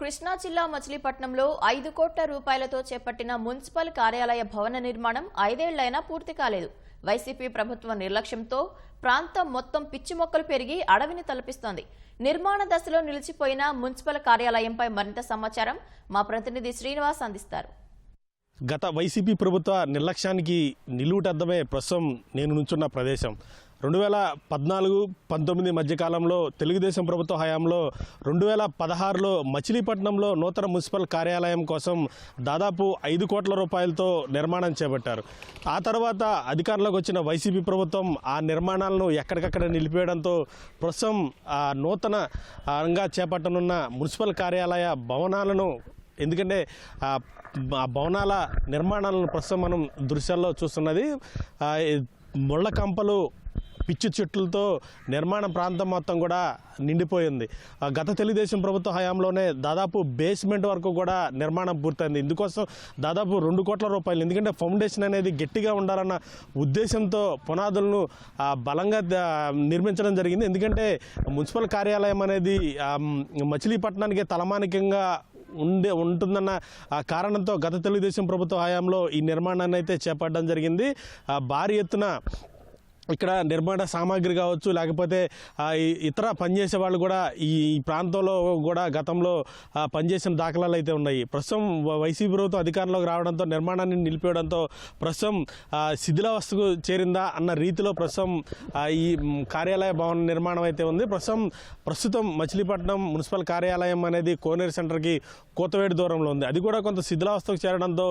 కృష్ణా జిల్లా మచిలీపట్నంలో ఐదు కోట్ల రూపాయలతో చేపట్టిన మున్సిపల్ కార్యాలయ భవన నిర్మాణం ఐదేళ్ళైనా పూర్తి కాలేదు. వైసీపీ ప్రభుత్వ నిర్లక్ష్యంతో ప్రాంతం మొత్తం పిచ్చి మొక్కలు పెరిగి అడవిని తలపిస్తోంది. నిర్మాణ దశలో నిలిచిపోయిన మున్సిపల్ కార్యాలయంపై మరింత సమాచారం మా ప్రతినిధి శ్రీనివాస్ అందిస్తారు. గత వైసీపీ ప్రభుత్వ నిర్లక్ష్యానికి నిలువుటద్దమే ప్రస్తుతం నేను నుంచున్న ప్రదేశం. రెండు వేల పద్నాలుగు పంతొమ్మిది మధ్యకాలంలో తెలుగుదేశం ప్రభుత్వ హయాంలో రెండు వేల పదహారులో మచిలీపట్నంలో నూతన మున్సిపల్ కార్యాలయం కోసం దాదాపు ఐదు కోట్ల రూపాయలతో నిర్మాణం చేపట్టారు. ఆ తర్వాత అధికారంలోకి వచ్చిన వైసీపీ ప్రభుత్వం ఆ నిర్మాణాలను ఎక్కడికక్కడ నిలిపేయడంతో ప్రస్తుతం ఆ నూతనంగా చేపట్టనున్న మున్సిపల్ కార్యాలయ భవనాలను ఎందుకంటే ఆ ఆ భవనాల నిర్మాణాలను ప్రస్తుతం మనం దృశ్యాల్లో చూస్తున్నది ముళ్ళ కంపలు పిచ్చి చెట్లతో నిర్మాణ ప్రాంతం మొత్తం కూడా నిండిపోయింది. గత తెలుగుదేశం ప్రభుత్వ హయాంలోనే దాదాపు బేస్మెంట్ వరకు కూడా నిర్మాణం పూర్తయింది. ఇందుకోసం దాదాపు రెండు కోట్ల రూపాయలు. ఎందుకంటే ఫౌండేషన్ అనేది గట్టిగా ఉండాలన్న ఉద్దేశంతో పునాదులను బలంగా నిర్మించడం జరిగింది. ఎందుకంటే మున్సిపల్ కార్యాలయం అనేది మచిలీపట్నానికి తలమానికంగా ఉండే ఉంటుందన్న ఆ కారణంతో గత తెలుగుదేశం ప్రభుత్వ హయాంలో ఈ నిర్మాణాన్ని అయితే చేపట్టడం జరిగింది. భారీ ఎత్తున ఇక్కడ నిర్మాణ సామాగ్రి కావచ్చు లేకపోతే ఇతర పనిచేసే వాళ్ళు కూడా ఈ ప్రాంతంలో కూడా గతంలో పనిచేసిన దాఖలాలు అయితే ఉన్నాయి. ప్రస్తుతం వైసీపీ ప్రభుత్వం అధికారంలోకి రావడంతో నిర్మాణాన్ని నిలిపేయడంతో ప్రస్తుతం శిథిలావస్థకు చేరిందా అన్న రీతిలో ప్రస్తుతం ఈ కార్యాలయ భవన నిర్మాణం అయితే ఉంది. ప్రస్తుతం ప్రస్తుతం మచిలీపట్నం మున్సిపల్ కార్యాలయం అనేది కోనేరు సెంటర్కి కోతవేడి దూరంలో ఉంది. అది కూడా కొంత శిథిలావస్థకు చేరడంతో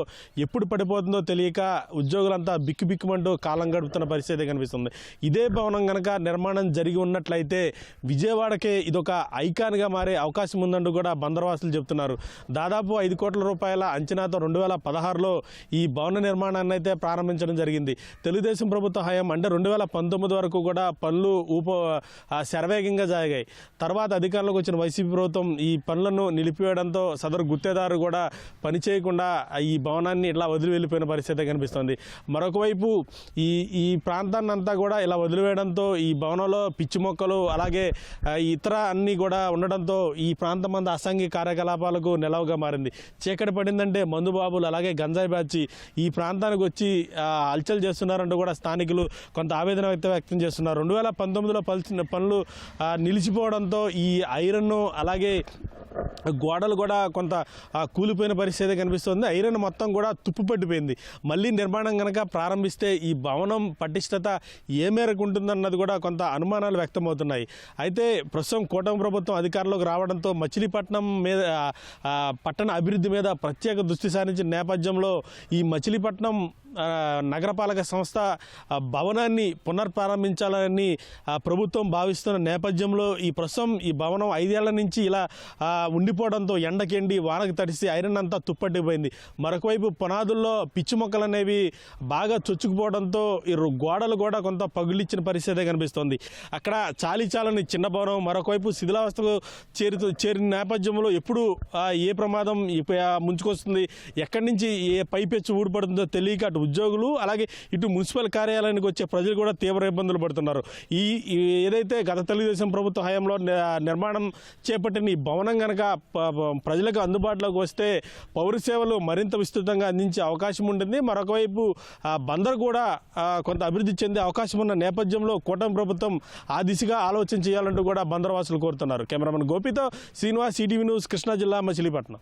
ఎప్పుడు పడిపోతుందో తెలియక ఉద్యోగులంతా బిక్కు బిక్కుమంటూ కాలం గడుపుతున్న పరిస్థితి కనిపిస్తుంది. ఇదే భవనం కనుక నిర్మాణం జరిగి ఉన్నట్లయితే విజయవాడకే ఇదొక ఐకాన్గా మారే అవకాశం ఉందంటూ కూడా బందర్వాసులు చెప్తున్నారు. దాదాపు ఐదు కోట్ల రూపాయల అంచనాతో రెండు వేల పదహారులో ఈ భవన నిర్మాణాన్ని అయితే ప్రారంభించడం జరిగింది. తెలుగుదేశం ప్రభుత్వ హయాం అంటే రెండు వేల పంతొమ్మిది వరకు కూడా పనులు ఊప శరవేగంగా జరిగాయి తర్వాత అధికారంలోకి వచ్చిన వైసీపీ ప్రభుత్వం ఈ పనులను నిలిపివేయడంతో సదరు గుత్తేదారు కూడా పని చేయకుండా ఈ భవనాన్ని ఇట్లా వదిలి వెళ్ళిపోయిన పరిస్థితి కనిపిస్తుంది. మరొకవైపు ఈ ఈ ప్రాంతాన్ని అంతా కూడా ఇలా వదిలివేయడంతో ఈ భవనంలో పిచ్చి మొక్కలు అలాగే ఇతర అన్నీ కూడా ఉండడంతో ఈ ప్రాంతం అంతా అసంఘిక కార్యకలాపాలకు నిలవగా మారింది. చీకటి పడిందంటే మందుబాబులు అలాగే గంజాయి బ్యాచి ఈ ప్రాంతానికి వచ్చి ఆ, హల్చల్ చేస్తున్నారంటూ కూడా స్థానికులు కొంత ఆవేదన వ్యక్తం వ్యక్తం చేస్తున్నారు. రెండు వేల పంతొమ్మిదిలో పలిచిన పనులు నిలిచిపోవడంతో ఈ ఐరన్ అలాగే గోడలు కూడా కొంత కూలిపోయిన పరిస్థితి కనిపిస్తుంది. ఐరన్ మొత్తం కూడా తుప్పు పట్టిపోయింది. మళ్ళీ నిర్మాణం కనుక ప్రారంభిస్తే ఈ భవనం పటిష్టత ఏ మేరకు ఉంటుందన్నది కూడా కొంత అనుమానాలు వ్యక్తమవుతున్నాయి. అయితే ప్రస్తుతం కూటమి ప్రభుత్వం అధికారంలోకి రావడంతో మచిలీపట్నం మీద పట్టణ అభివృద్ధి మీద ప్రత్యేక దృష్టి సారించిన నేపథ్యంలో ఈ మచిలీపట్నం నగరపాలక సంస్థ భవనాన్ని పునర్ప్రారంభించాలని ప్రభుత్వం భావిస్తున్న నేపథ్యంలో ఈ ప్రస్తుతం ఈ భవనం ఐదేళ్ళ నుంచి ఇలా ఉండిపోవడంతో ఎండకెండి వానకు తడిసి ఐరన్ అంతా తుప్పట్టిపోయింది. మరొకవైపు పునాదుల్లో పిచ్చి మొక్కలు అనేవి బాగా చొచ్చుకుపోవడంతో ఈ గోడలు కూడా కొంత పగులిచ్చిన పరిస్థితి కనిపిస్తోంది. అక్కడ చాలి చాలని చిన్న భవనం మరొకవైపు శిథిలావస్థకు చేరుతూ చేరిన నేపథ్యంలో ఎప్పుడు ఏ ప్రమాదం ముంచుకొస్తుంది ఎక్కడి నుంచి ఏ పైపెచ్చు ఊడిపడుతుందో తెలియక అటు ఉద్యోగులు అలాగే ఇటు మున్సిపల్ కార్యాలయానికి వచ్చే ప్రజలు కూడా తీవ్ర ఇబ్బందులు పడుతున్నారు. ఈ ఏదైతే గత తెలుగుదేశం ప్రభుత్వ హయాంలో నిర్మాణం చేపట్టిన ఈ భవనం కనుక ప్రజలకు అందుబాటులోకి వస్తే పౌర సేవలు మరింత విస్తృతంగా అందించే అవకాశం ఉంటుంది. మరొకవైపు బందర్ కూడా కొంత అభివృద్ధి చెందే అవకాశం ఉన్న నేపథ్యంలో కూటమి ప్రభుత్వం ఆ దిశగా ఆలోచన చేయాలంటూ కూడా బందర్వాసులు కోరుతున్నారు. కెమెరామెన్ గోపితో శ్రీనివాస్ ఈటీవీ న్యూస్ కృష్ణా జిల్లా మచిలీపట్నం.